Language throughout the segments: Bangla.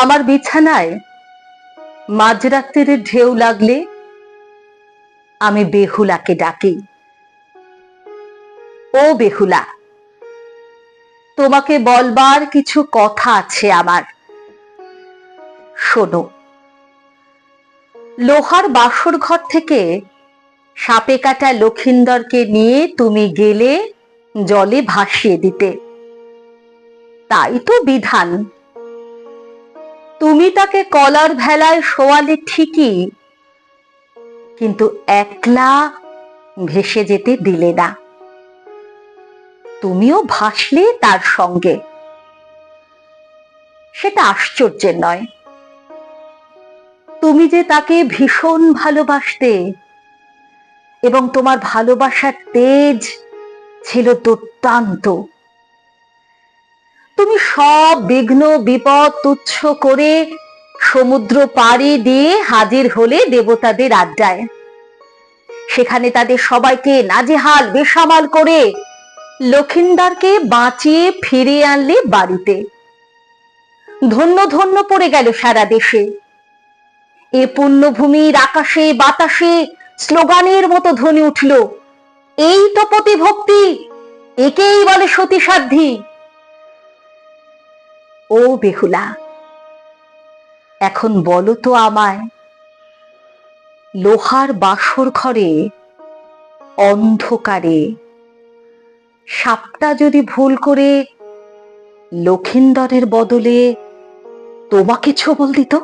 আমার বিছানায় মাঝরাত্রির ঢেউ লাগলে আমি বেহুলাকে ডাকি। ও বেহুলা, তোমাকে বলবার কিছু কথা আছে আমার। শোনো, লোহার বাসর ঘর থেকে সাপে কাটা লক্ষিন্দরকে নিয়ে তুমি গেলে জলে ভাসিয়ে দিতে। তাই তো বিধান। তুমি তাকে কলার ভেলায় শোয়ালে ঠিকই, কিন্তু একলা ভেসে যেতে দিলে না। তুমিও ভাসলে তার সঙ্গে। সেটা আশ্চর্যের নয়। তুমি যে তাকে ভীষণ ভালোবাসতে, এবং তোমার ভালোবাসার তেজ ছিল দুর্দান্ত। তুমি সব বিঘ্ন, বিপদ, তুচ্ছ করে সমুদ্র পাড়ি দিয়ে হাজির হলে দেবতাদের আড্ডায়। সেখানে তাদের সবাইকে নাজেহাল, বেসামাল করে লক্ষিন্দারকে বাঁচিয়ে ফিরে আনলে বাড়িতে। ধন্য ধন্য পড়ে গেল সারা দেশে। এ পুণ্যভূমির আকাশে, বাতাসে স্লোগানের মতো ধ্বনি উঠল, এই তো প্রতিভক্তি, একেই বলে সতী সাধ্যী ও বেহুলা, এখন বলো তো আমায়, লোহার বাসর ঘরে অন্ধকারে, সাপটা যদি ভুল করে লক্ষিন্দরের বদলে তোমাকে ছবল দিত?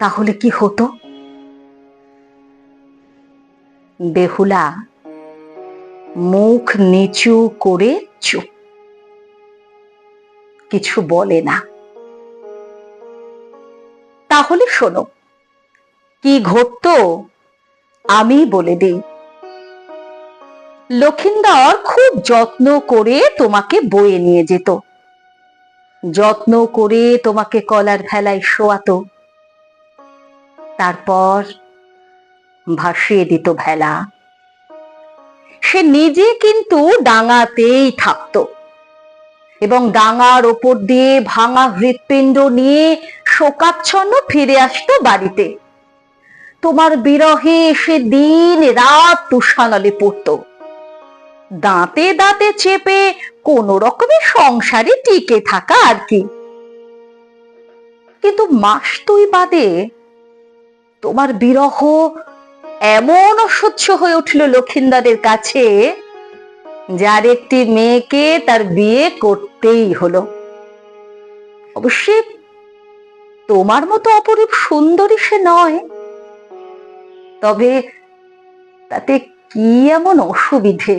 তাহলে কি হতো? বেহুলা, মুখ নিচু করে চুপ। কিছু বলে না। তাহলে শোনো, কি ঘটতো আমি বলে দিই। লক্ষিন্দর খুব যত্ন করে তোমাকে বয়ে নিয়ে যেত। যত্ন করে তোমাকে কলার ভেলায় শোয়াতো। তারপর ভাসিয়ে দিত ভেলা। সে নিজে কিন্তু ডাঙাতেই থাকতো। এবং ডাঙার ওপর দিয়ে ভাঙা হৃৎপিণ্ড নিয়ে শোকাচ্ছন্ন ফিরে আসতো বাড়িতে। তোমার বিরহে সে দিন রাত তুষানলে পড়ত। দাঁতে দাঁতে চেপে কোন রকমে সংসারে টিকে থাকা আর কি। কিন্তু মাস দুই বাদে তোমার বিরহ এমন অসহ্য হয়ে উঠল লক্ষিন্দারের কাছে, যার একটি মেয়েকে তার বিয়ে করতেই হলো। অবশ্যই তোমার মতো অপরূপ সুন্দরী সে নয়। তবে তাতে কি এমন অসুবিধে?